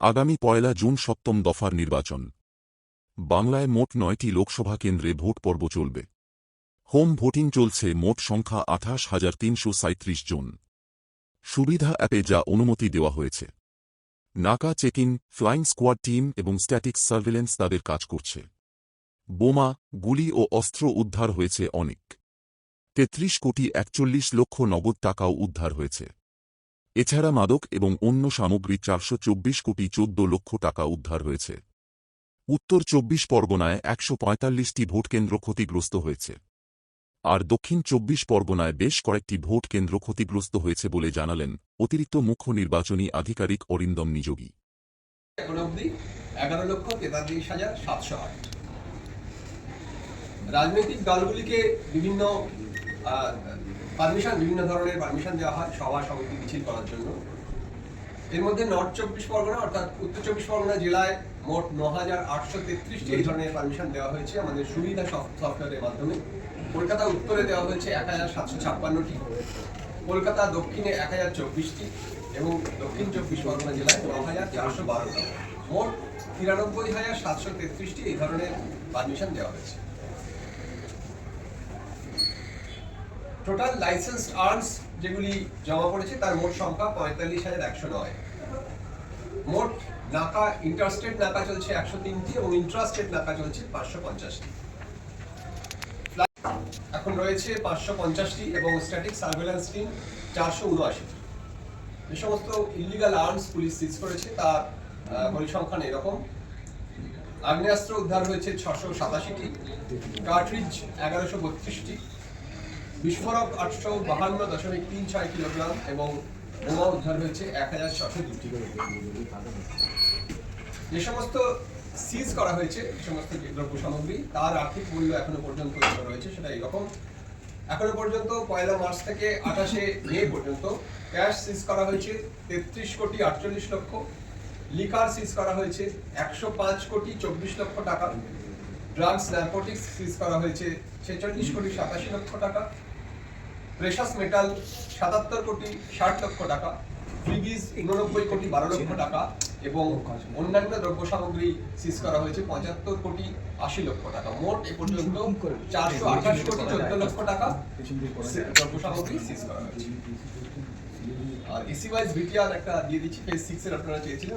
আগামী পয়লা জুন সপ্তম দফার নির্বাচন। বাংলায় মোট নয়টি লোকসভা কেন্দ্রে ভোট পর্ব চলবে। হোম ভোটিং চলছে মোট সংখ্যা আঠাশ হাজার তিনশো সাঁত্রিশ জন। সুবিধা অ্যাপে যা অনুমতি দেওয়া হয়েছে। নাকা চেকিং, ফ্লাইং স্কোয়াড টিম এবং স্ট্যাটিক্স সার্ভেলেন্স তাদের কাজ করছে। বোমা, গুলি ও অস্ত্র উদ্ধার হয়েছে অনেক। তেত্রিশ কোটি একচল্লিশ লক্ষ নগদ টাকাও উদ্ধার হয়েছে। এছাড়া মাদক এবং অন্য সামগ্রী চারশো চব্বিশ কোটি চোদ্দ লক্ষ টাকা উদ্ধার হয়েছে। উত্তর চব্বিশ পরগনায় একশো পঁয়তাল্লিশটি ভোটকেন্দ্র ক্ষতিগ্রস্ত হয়েছে। আর দক্ষিণ চব্বিশ পরগনায় বেশ কয়েকটি ভোট কেন্দ্র ক্ষতিগ্রস্ত হয়েছে বলে জানালেন অতিরিক্ত মুখ্য নির্বাচনী আধিকারিক অরিন্দম নিযোগী। রাজনৈতিক দলগুলিকে বিভিন্ন পারমিশন, বিভিন্ন ধরনের পারমিশন দেওয়া হয় সভা, সমিতি মিছিল করার জন্য। এর মধ্যে নর্থ চব্বিশ পরগনা অর্থাৎ উত্তর চব্বিশ পরগনা জেলায় মোট ন হাজার আটশো তেত্রিশটি এই ধরনের পারমিশন দেওয়া হয়েছে আমাদের সুবিধা সফটওয়্যারের মাধ্যমে। কলকাতা উত্তরে দেওয়া হয়েছে এক হাজার সাতশো ছাপ্পান্নটি কলকাতা দক্ষিণে এক হাজার চব্বিশটি এবং দক্ষিণ চব্বিশ পরগনা জেলায় ন হাজার চারশো বারোটি মোট তিরানব্বই হাজার সাতশো তেত্রিশটি এই ধরনের পারমিশন দেওয়া হয়েছে। টোটাল লাইসেন্স আর্মস যেগুলি জমা পড়েছে, তার মোট সংখ্যা পঁয়তাল্লিশ হাজার একশো নয়। মোট নাকা ইন্টারস্টেট নাকা চলছে একশো তিনটি এবং ইন্ট্রাস্টেট নাকা চলছে পাঁচশো পঞ্চাশটি। এখন রয়েছে পাঁচশো পঞ্চাশটি এবং স্ট্যাটিক সার্ভেলেন্স টিম চারশো উনআশি। যে সমস্ত ইলিগাল আর্মস পুলিশ সিজ করেছে, তার পরিসংখ্যান এরকম। আগ্নেয়াস্ত্র উদ্ধার হয়েছে ছশো সাতাশিটি। কার্ট্রিজ এগারোশো বত্রিশটি। বিস্ফোরক আটশো বাহান্ন দশমিক তিন ছয় কিলোগ্রাম এবং বোমা উদ্ধার হয়েছে এক হাজার ছশো দুটি যে সমস্ত সিজ করা হয়েছে, যে সমস্ত দ্রব্য সামগ্রী, তার আর্থিক মূল্য এখনও পর্যন্ত রয়েছে, সেটা এরকম এখনও পর্যন্ত পয়লা মার্চ থেকে আঠাশে মে পর্যন্ত ক্যাশ সিজ করা হয়েছে তেত্রিশ কোটি আটচল্লিশ লক্ষ, লিকার সিজ করা হয়েছে একশো পাঁচ কোটি চব্বিশ লক্ষ টাকা ড্রাগস নার্কোটিক্স সিজ করা হয়েছে ছেচল্লিশ কোটি সাতাশি লক্ষ টাকা প্রেশাস মেটাল সাতাত্তর কোটি ষাট লক্ষ টাকা ফ্রিগিজ উননব্বই কোটি বারো লক্ষ টাকা এবং অন্যান্য দ্রব্য সামগ্রী সিজ করা হয়েছে পঁচাত্তর কোটি আশি লক্ষ টাকা। মোট এ পর্যন্ত চারশো আঠাশ কোটি চোদ্দ লক্ষ টাকা দ্রব্য সামগ্রী সিজ করা হয়েছে। আর এসি ওয়াইজ একটা দিয়ে দিচ্ছি ফেজ সিক্স এর আপনারা চেয়েছিলেন